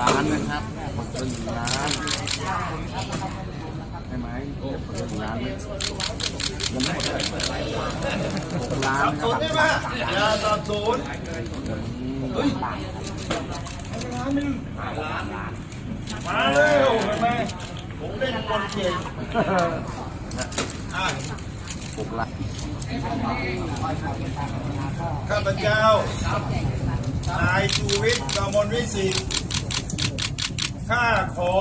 ล้านนะครับหมดเป็นหนึ่งล้านใช่ไหมหมดเป็นหนึ่งล้านเลยยังไม่หมดเลยหกล้านนะคศูรันบย์ได้ไหมอย่าสับสนเฮ้ยมาเร็วเห็นไหมผมเล่นบอลเก่งอะหกล้านข้าพเจ้านายชูวิทย์กมลวิสิทธิ์ ข้าขอ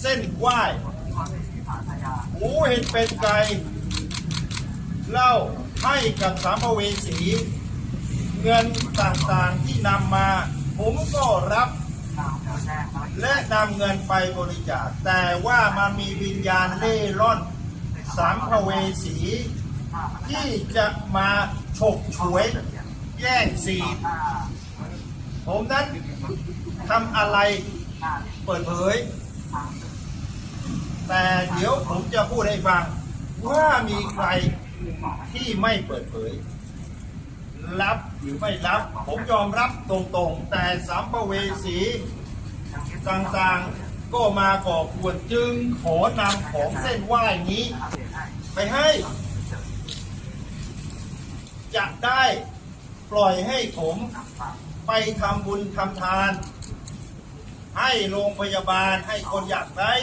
เส้นไหว้หมูเห็ดเป็ดไก่เล้าให้กับสามภเวสี เงินต่างๆที่นำมา ผมก็รับ และนำเงินไปบริจาค แต่ว่ามันมีวิญญาณเล่ร่อนสามภเวสี ที่จะมาฉกฉวยแย่งซีผมนั้น ทำอะไรเปิดเผย แต่เดี๋ยวผมจะพูดให้ฟัง ว่ามีใครที่ไม่เปิดเผย รับหรือไม่รับ ผมยอมรับตรงๆ แต่สัมภเวสีต่างๆก็มาก่อกวนจึงขอนำของเส้นไหว้นี้ ไปให้ จะได้ปล่อยให้ผมไปทำบุญทำทาน ให้โรงพยาบาลให้คนอยากได้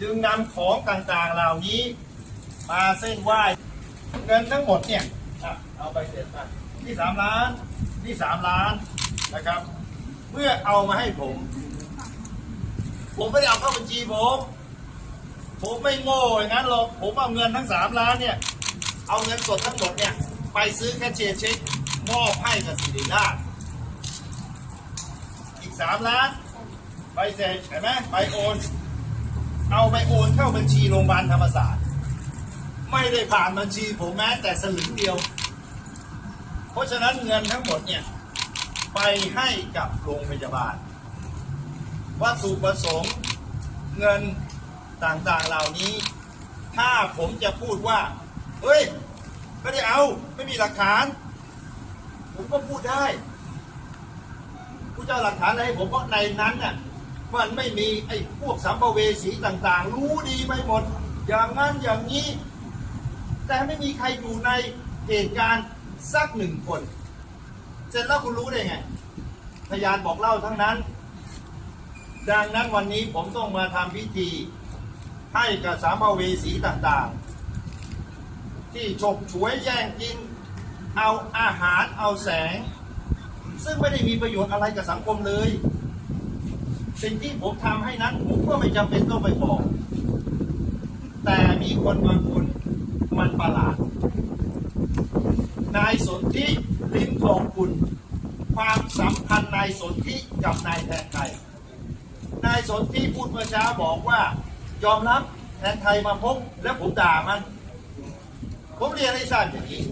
จึงนำของต่างๆเหล่านี้ มาเส้นไหว้เงินทั้งหมดเนี่ยเอาไปเสร็จอะที่สามล้านที่สามล้านนะครับเพื่อเอามาให้ผม ผมไม่ได้เอาเข้าบัญชีผมผมไม่โง่อย่างนั้นหรอกผมเอาเงินทั้งสามล้านเนี่ยเอาเงินสดทั้งหมดเนี่ยไปซื้อแคชเชียร์เช็คมอบให้กับสิริราช สามล้านไปเสร็จเห็นไหมไปโอน เอาไปโอนเข้าบัญชีโรงพยาบาลธรรมศาสตร์ ไม่ได้ผ่านบัญชีผมแม้แต่สลึงเดียว เพราะฉะนั้นเงินทั้งหมดเนี่ย ไปให้กับโรงพยาบาล วัตถุประสงค์เงินต่างๆเหล่านี้ ถ้าผมจะพูดว่า เฮ้ย ไม่ได้เอา ไม่มีหลักฐาน ผมก็พูดได้ เจ้าหลักฐานอะไรให้ผมเพราะในนั้นน่ะมันไม่มีไอ้พวกสัมภเวสีต่างๆ รู้ดีไปหมด อย่างนั้นอย่างนี้ แต่ไม่มีใครอยู่ในเหตุการณ์สักหนึ่งคน เสร็จแล้วคุณรู้ได้ไง พยานบอกเล่าทั้งนั้น ดังนั้นวันนี้ผมต้องมาทำพิธี ให้กับสามภเวสีต่างๆ ที่ฉกฉวยแย่งกิน เอาอาหารเอาแสง ซึ่งไม่ได้มีประโยชน์อะไรกับสังคมเลย สิ่งที่ผมทำให้นั้นผมก็ไม่จำเป็นต้องไปบอก แต่มีคนบางคนมันประหลาด นายสนธิลิ้มทองคุณ ความสัมพันธ์นายสนธิกับนายแทนไทย นายสนธิพูดเมื่อเช้าบอกว่ายอมรับแทนไทยมาพบแล้วผมด่ามัน ผมเรียนให้ทราบอย่างนี้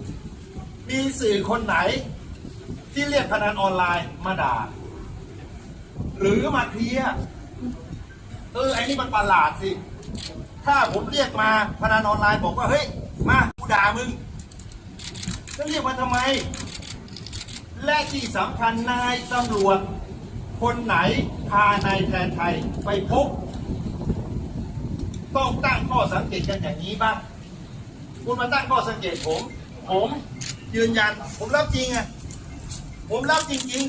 มีสื่อคนไหน ที่เรียกพนันออนไลน์มาด่า หรือมาเคลียร์เออไอ้นี่มันประหลาดสิ ถ้าผมเรียกมาพนันออนไลน์บอกว่าเฮ้ยมากูด่ามึงจะเรียกมาทำไม และที่สำคัญนายตำรวจ คนไหนพานายแทนไทยไปพบ ต้องตั้งข้อสังเกตกันอย่างนี้บ้าง คุณมาตั้งข้อสังเกตผม ผมยืนยัน ผมรับจริงอะ ผมรับจริง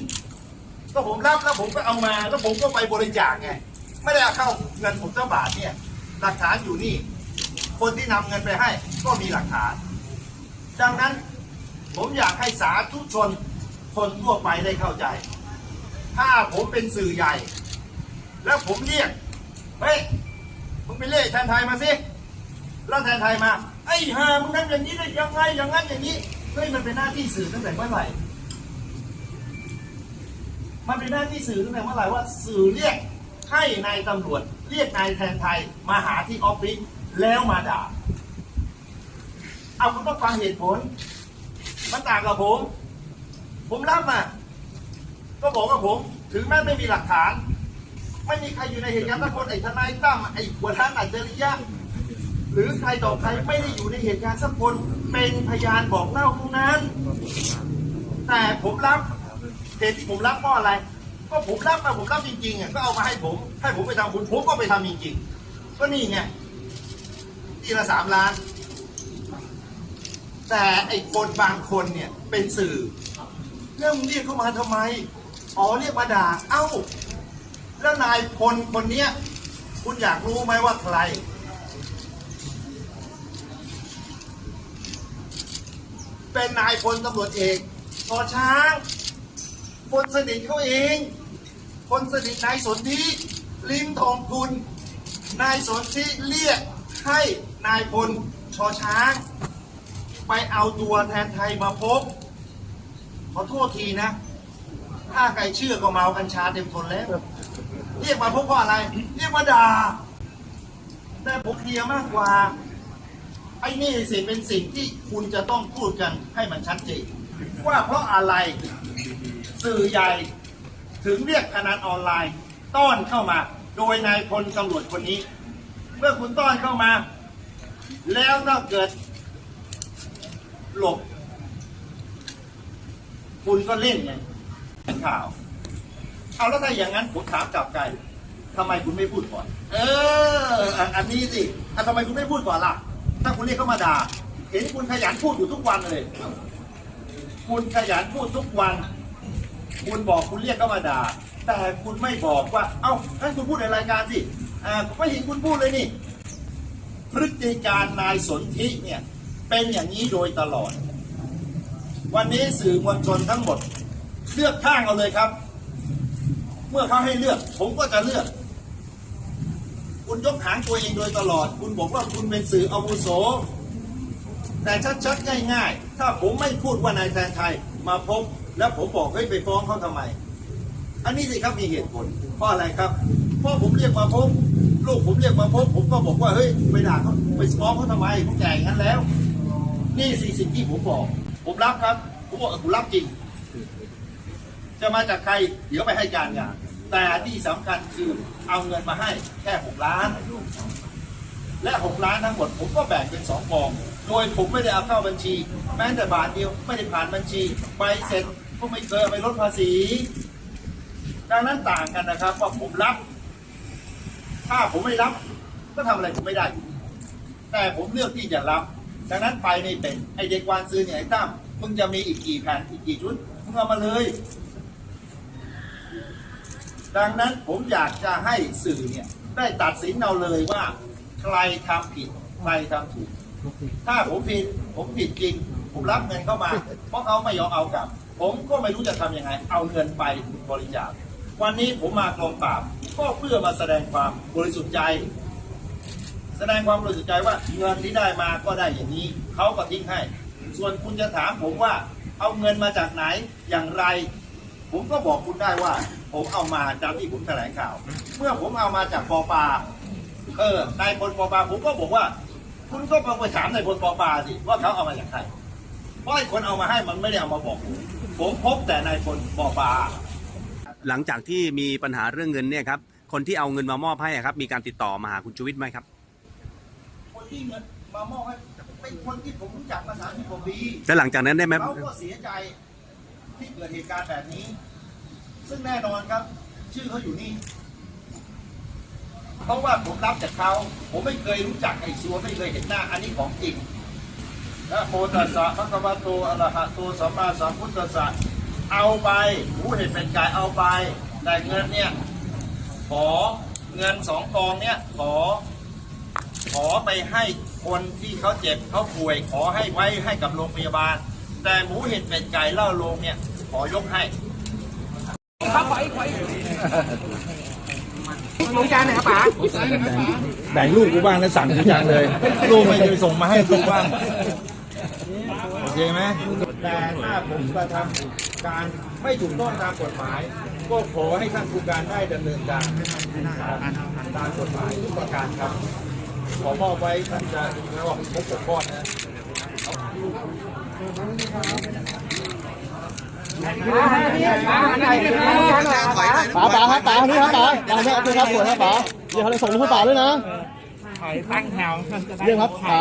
ๆ ก็ผมรับแล้วผมก็เอามา แล้วผมก็ไปบริจาคไง ไม่ได้เอาเข้าเงินผมเจ้าบาทเนี่ย หลักฐานอยู่นี่ คนที่นำเงินไปให้ ก็มีหลักฐาน ดังนั้นผมอยากให้สาธุชนคนทั่วไปได้เข้าใจ ถ้าผมเป็นสื่อใหญ่ แล้วผมเรียก เฮ้ย มึงไปเรียกแทนไทยมาสิ แล้วแทนไทยมา ไอ้ห่ามึงทำอย่างนี้ได้ยังไง อย่างนั้นอย่างนี้ เฮ้ย มันเป็นหน้าที่สื่อตั้งแต่เมื่อไหร่ มันเป็นหน้าที่สื่อตั้งแต่เมื่อไหร่ว่าสื่อเรียกให้นายตำรวจ เรียกนายแทนไทยมาหาที่ออฟฟิศแล้วมาด่า เอาคุณต้องฟังเหตุผล มันต่างกับผม ผมรับมาก็บอกว่าผม ถึงแม้ไม่มีหลักฐาน ไม่มีใครอยู่ในเหตุการณ์ทั้งคนไอ้ทนายตั้มไอ้หัวท่านอัจฉริยะหรือใครต่อใครไม่ได้อยู่ในเหตุการณ์สักคนเป็นพยานบอกเล่าทั้งนั้น แต่ผมรับ เหตุที่ผมรับเพราะอะไร ก็ผมรับมาผมรับจริงๆอะก็เอามาให้ผม ให้ผมไปทำบุญผมก็ไปทำจริงๆ ก็นี่ไงทีละสามล้าน แต่ไอ้คนบางคนเนี่ยเป็นสื่อเรื่องเรียกเข้ามาทำไม อ๋อเรียกมาด่า เอ้า แล้วนายพลคนเนี้ย คุณอยากรู้ไหมว่าใครเป็นนายพลตำรวจเอกชอช้าง คนสนิทเขาเอง คนสนิทนายสนธิลิ้มทองคุณ นายสนธิเรียกให้นายพลชอช้าง ไปเอาตัวแทนไทยมาพบ ขอโทษทีนะ ถ้าใครเชื่อก็เมากัญชาเต็มทนแล้ว เรียกมาพบเพราะอะไร เรียกมาด่าแต่ผมเคลียร์มากกว่าไอ้นี่สิเป็นสิ่งที่คุณจะต้องพูดกันให้มันชัดเจนว่าเพราะอะไร สื่อใหญ่ถึงเรียกพนันออนไลน์ ต้อนเข้ามา โดยนายพลตำรวจคนนี้ เมื่อคุณต้อนเข้ามา แล้วถ้าเกิด หลบ คุณก็เล่นไงเป็นข่าว เอาแล้วถ้าอย่างนั้นผมถามกลับไกลทำไมคุณไม่พูดก่อน เอออันอันนี้สิอะทำไมคุณไม่พูดก่อนล่ะ ถ้าคุณเรียกเขามาด่า เห็นคุณขยันพูดอยู่ทุกวันเลย คุณขยันพูดทุกวัน คุณบอกคุณเรียกเขามาด่า แต่คุณไม่บอกว่า เอ้างั้นคุณพูดในรายการสิอ่าผมไม่เห็นคุณพูดเลยนี่ พฤติการนายสนธิเนี่ย เป็นอย่างนี้โดยตลอด วันนี้สื่อมวลชนทั้งหมด เลือกข้างเอาเลยครับ เมื่อเขาให้เลือก ผมก็จะเลือก คุณยกหางตัวเองโดยตลอด คุณบอกว่าคุณเป็นสื่ออาวุโสแต่ชัดๆง่ายๆ ถ้าผมไม่พูดว่านายแทนไทยมาพบ แล้วผมบอกเฮ้ยไปฟ้องเขาทำไม อันนี้สิครับมีเหตุผลเพราะอะไรครับเพราะผมเรียกมาพบลูกผมเรียกมาพบผมก็บอกว่าเฮ้ยไปด่าเขาไปฟ้องเขาทำไมผมแก่อย่างนั้นแล้ว นี่สิสิ่งที่ผมบอก ผมรับครับผมบอกเออผมรับจริง จะมาจากใครเดี๋ยวไปให้การงานแต่ที่สำคัญคือเอาเงินมาให้แค่หกล้าน และหกล้านทั้งหมดผมก็แบ่งเป็นสองกอง โดยผมไม่ได้เอาเข้าบัญชี แม้แต่บาทเดียวไม่ได้ผ่านบัญชีใบเสร็จ ก็ไม่เคยเอาไปลดภาษี ดังนั้นต่างกันนะครับ ว่าผมรับ ถ้าผมไม่รับ ก็ทำอะไรผมไม่ได้ แต่ผมเลือกที่จะรับ ดังนั้นไปไม่เป็นไอเด็กวานซื้อเนี่ยไอ้ตั้มมึงจะมีอีกกี่แผ่นอีกกี่ชุดมึงเอามาเลย ดังนั้นผมอยากจะให้สื่อเนี่ยได้ตัดสินเอาเลยว่า ใครทำผิดใครทำถูก ถ้าผมผิดผมผิดจริง ผมรับเงินเข้ามา เพราะเขาไม่ยอมเอากลับ ผมก็ไม่รู้จะทำยังไง เอาเงินไปบริจาค วันนี้ผมมากองปราบ ก็เพื่อมาแสดงความบริสุทธิ์ใจ แสดงความบริสุทธิ์ใจว่าเงินที่ได้มาก็ได้อย่างนี้เขาก็ทิ้งให้ ส่วนคุณจะถามผมว่า เอาเงินมาจากไหนอย่างไร ผมก็บอกคุณได้ว่า ผมเอามาตามที่ผมแถลงข่าว เมื่อผมเอามาจากปอปาเออนายพลปอปาผมก็บอกว่า คุณก็ไปถามนายพลปอปาสิว่าเขาเอามาจากใคร เพราะไอ้คนเอามาให้มันไม่ได้เอามาบอกผมผมพบแต่นายพลปอปาหลังจากที่มีปัญหาเรื่องเงินเนี่ยครับ คนที่เอาเงินมามอบให้อะครับ มีการติดต่อมาหาคุณชูวิทย์ไหมครับ คนที่เงินมามอบให้เป็นคนที่ผมรู้จักมาสามสิบกว่าปีแล้วหลังจากนั้นได้ไหมเขาก็เสียใจที่เกิดเหตุการณ์แบบนี้ ซึ่งแน่นอนครับ ชื่อเขาอยู่นี่ เพราะว่าผมรับจากเขาผมไม่เคยรู้จักไอ้ซัวไม่เคยเห็นหน้าอันนี้ของจริง นะโมตัสสะพระคะวะโตอะระหะโตสัมมาสัมพุทธัสสะเอาไปรู้เห็นเป็นกายเอาไปแต่เงินเนี่ยขอเงินสองกองเนี่ยขอ ขอไปให้คนที่เขาเจ็บเขาป่วย ขอให้ไว้ให้กับโรงพยาบาล แต่หมูเห็ดเป็ดไก่เล่าโรงเนี่ยขอยกให้ลงจานหนครับป๋าแบ่งลูกกูบ้างนะสั่งกูจังเลยลูกไม่เคยส่งมาให้กูบ้าง เคไหมแต่ถ้าผมกระทำการไม่ถูกต้องตามกฎหมาย ก็ขอให้ท่านผู้การได้ดำเนินการตามกฎหมายทุกประการครับ ขอมอบไว้ท่านจะดูนะว่าผมปกป้องนะป๋าอันไหนป๋าป๋าป๋าครับป๋านี่ครับป๋าป๋าเนี่ยคือครับสวยครับป๋าเดี๋ยวเขาจะส่งลูกให้ป๋าด้วยนะถอยตั้งแถวมันจะได้เรื่องครับป๋า